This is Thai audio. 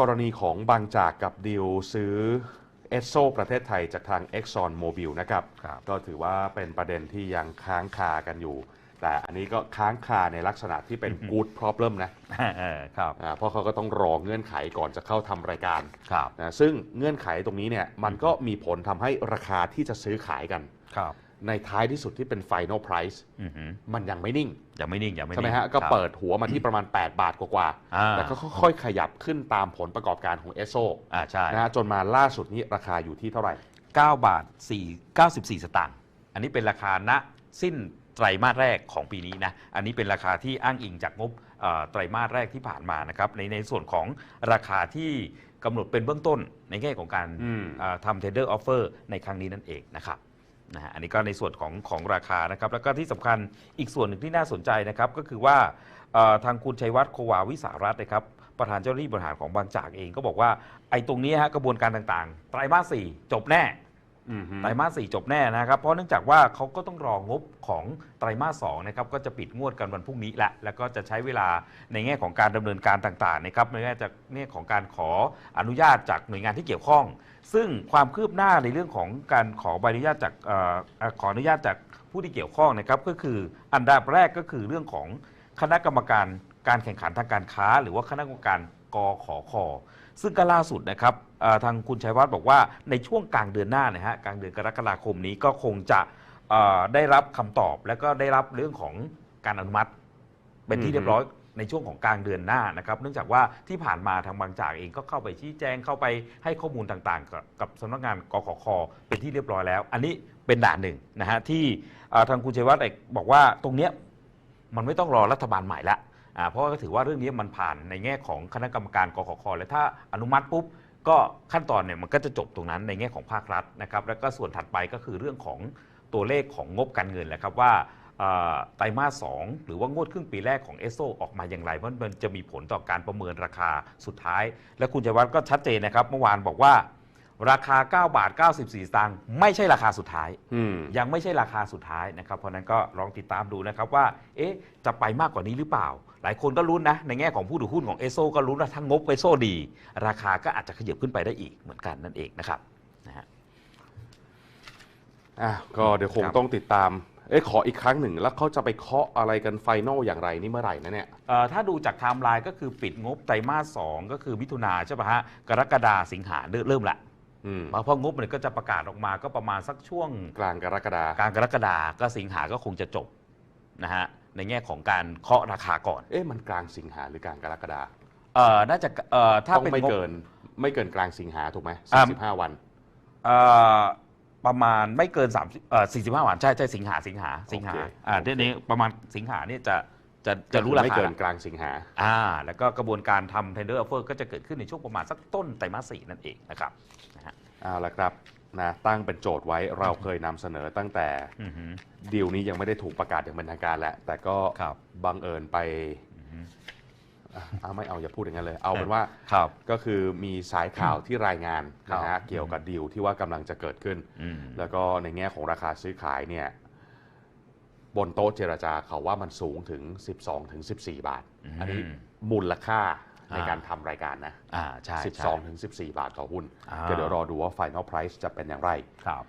กรณีของบางจากกับดิวซื้อเอสโซประเทศไทยจากทาง Exxon Mobil นะครับครับก็ถือว่าเป็นประเด็นที่ยังค้างคากันอยู่ แต่อันนี้ก็ค้างคาในลักษณะที่เป็น good problem นะเออครับอ่าเพราะเขาก็ต้องรอเงื่อนไขก่อนจะเข้าทำรายการครับนะซึ่งเงื่อนไขตรงนี้เนี่ยมันก็มีผลทำให้ราคาที่จะซื้อขายกันครับ ในท้ายที่สุดที่เป็น final price อือหือมันยังไม่นิ่ง ยังไม่นิ่งยังไม่นิ่ใช่งไหมฮะ ก็ครับเปิดหัวมาที่ประมาณ 8 บาทกว่าอ่าๆแต่ก็ค่อยๆขยับขึ้นตามผลประกอบการของเอสโซอ่าใช่นะฮะจนมาล่าสุดนี้ราคาอยู่ที่เท่าไหร่ 9 บาท4 94 สตางค์อันนี้เป็นราคาณสิ้นไตรมาสแรกของปีนี้นะ อันนี้เป็นราคาที่อ้างอิงจากงบเอ่อไตรมาสแรกที่ผ่านมานะครับในในส่วนของราคาที่กำหนดเป็นเบื้องต้นในแง่ของการอืมเอ่อทำ tender offer ในครั้งนี้นั่นเองนะครับ นะฮะอันนี้ก็ในส่วนของของราคานะครับ แล้วก็ที่สำคัญอีกส่วนหนึ่งที่น่าสนใจนะครับ ก็คือว่าทางคุณชัยวัฒน์โควาวิสารัตน์นะครับประธานเจ้าหน้าที่บริหารของบางจากเองก็บอกว่าไอ้ตรงนี้ฮะกระบวนการต่างๆ ไตรมาสสี่จบแน่ ไตรมาสสี่จบแน่นะครับ เพราะเนื่องจากว่าเขาก็ต้องรองบของไตรมาสสองนะครับก็จะปิดงวดกันวันพรุ่งนี้แหละ แล้วก็จะใช้เวลาในแง่ของการดำเนินการต่างๆนะครับในแง่จากแง่ของการขออนุญาตจากหน่วยงานที่เกี่ยวข้อง ซึ่งความคืบหน้าในเรื่องของการขอใบอนุญาตจากออขออนุญาตจากผู้ที่เกี่ยวข้องนะครับก็คืออันดับแรกก็คือเรื่องของคณะกรรมการการแข่งขันทางการค้า หรือว่าคณะกรรมการกขอค ซึ่งก็ล่าสุดนะครับเอ่อทางคุณชัยวัฒน์บอกว่าในช่วงกลางเดือนหน้านะฮะกลางเดือนกรกฎาคมนี้ก็คงจะเอ่อได้รับคำตอบแล้วก็ได้รับเรื่องของการอนุมัติ เป็นที่เรียบร้อยในช่วงของกลางเดือนหน้านะครับ เนื่องจากว่าที่ผ่านมาทางบางจากเองก็เข้าไปชี้แจงเข้าไปให้ข้อมูลต่างๆ กับกับสำนักงานกขคเป็นที่เรียบร้อยแล้ว อันนี้เป็นด่านหนึ่งนะฮะที่เอ่อทางคุณชัยวัฒน์เอกบอกว่าตรงเนี้ยมันไม่ต้องรอรัฐบาลใหม่ละอ่า เพราะว่าก็ถือว่าเรื่องนี้มันผ่านในแง่ของคณะกรรมการกขคและถ้าอนุมัติปุ๊บก็ขั้นตอนเนี่ยมันก็จะจบตรงนั้นในแง่ของภาครัฐนะครับแล้วก็ส่วนถัดไปก็คือเรื่องของตัวเลขของงบการเงินแหละครับว่าไตรมาสสองหรือว่างวดครึ่งปีแรกของเอสโซออกมาอย่างไรเพราะมันจะมีผลต่อการประเมินราคาสุดท้าย และคุณชัยวัฒน์ก็ชัดเจนนะครับ เมื่อวานบอกว่า ราคา 9 บาท 94สตางค์ไม่ใช่ราคาสุดท้ายอืมยังไม่ใช่ราคาสุดท้ายนะครับ เพราะฉะนั้นก็ลองติดตามดูนะครับว่า เอ๊ะ จะไปมากกว่านี้หรือเปล่า หลายคนก็ลุ้นนะ ในแง่ของผู้ถือหุ้นของเอโซก็ลุ้นว่าถ้างบเอโซดี ราคาก็อาจจะขยับขึ้นไปได้อีกเหมือนกันนั่นเองนะครับนะฮะอะก็เดี๋ยวคงครับต้องติดตามเอ้ขออีกครั้งหนึ่ง แล้วเขาจะไปเคาะอะไรกันไฟนอลอย่างไรนี่เมื่อไหร่นะเนี่ยเอ่อถ้าดูจากไทม์ไลน์ก็คือปิดงบไตรมาสสองก็คือมิถุนาใช่ปะฮะกรกฎาสิงหาเริ่มเริ่มละ อืมเพราะงบมันก็จะประกาศออกมาก็ประมาณสักช่วงกลางกรกฎากลางกรกฎาก็สิงหาก็คงจะจบนะฮะในแง่ของการเคาะราคาก่อนเอ๊ะมันกลางสิงหาหรือกลางกรกฎาเอ่อน่าจะเอ่อถ้าต้องเป็นไม่งบ เกินไม่เกินกลางสิงหาถูกไหมอ่าสิบห้าวัน เอ่อประมาณไม่เกิน3เอ่อ45 วันใช่ใช่สิงหาสิงหาสิงหาโอเคอ่าโอเค เดี๋ยวนี้ประมาณสิงหาเนี่ยจะ จะจะรู้ราไม่คาเกินกลางสิงหาอ่า แล้วก็กระบวนการทำ tender offer ก็จะเกิดขึ้นในช่วงประมาณสักต้นไตรมาสสี่นั่นเองนะครับนะฮะเอาละครับนะตั้งเป็นโจทย์ไว้เราเคยนำเสนอตั้งแต่อือหือดีลนี้ยังไม่ได้ถูกประกาศอย่างเป็นทางการแหละแต่ก็ครับ บังเอิญไปอือหืออะเอาไม่เอาอย่าพูดอย่างนั้นเลย เอาเป็นว่า ครับ ก็คือมีสายข่าวที่รายงานครับนะฮะเกี่ยวกับดีลที่ว่ากำลังจะเกิดขึ้น อืม แล้วก็ในแง่ของราคาซื้อขายเนี่ย บนโต๊ะเจรจาเขาว่ามันสูงถึง 12ถึง14 บาท อันนี้มูลค่าในอ่าการทำรายการนะอ่าใช่ใช่12ถึง14 บาทต่อหุ้นอ่าเดี๋ยวรอดูว่า Final Price จะเป็นอย่างไรครับ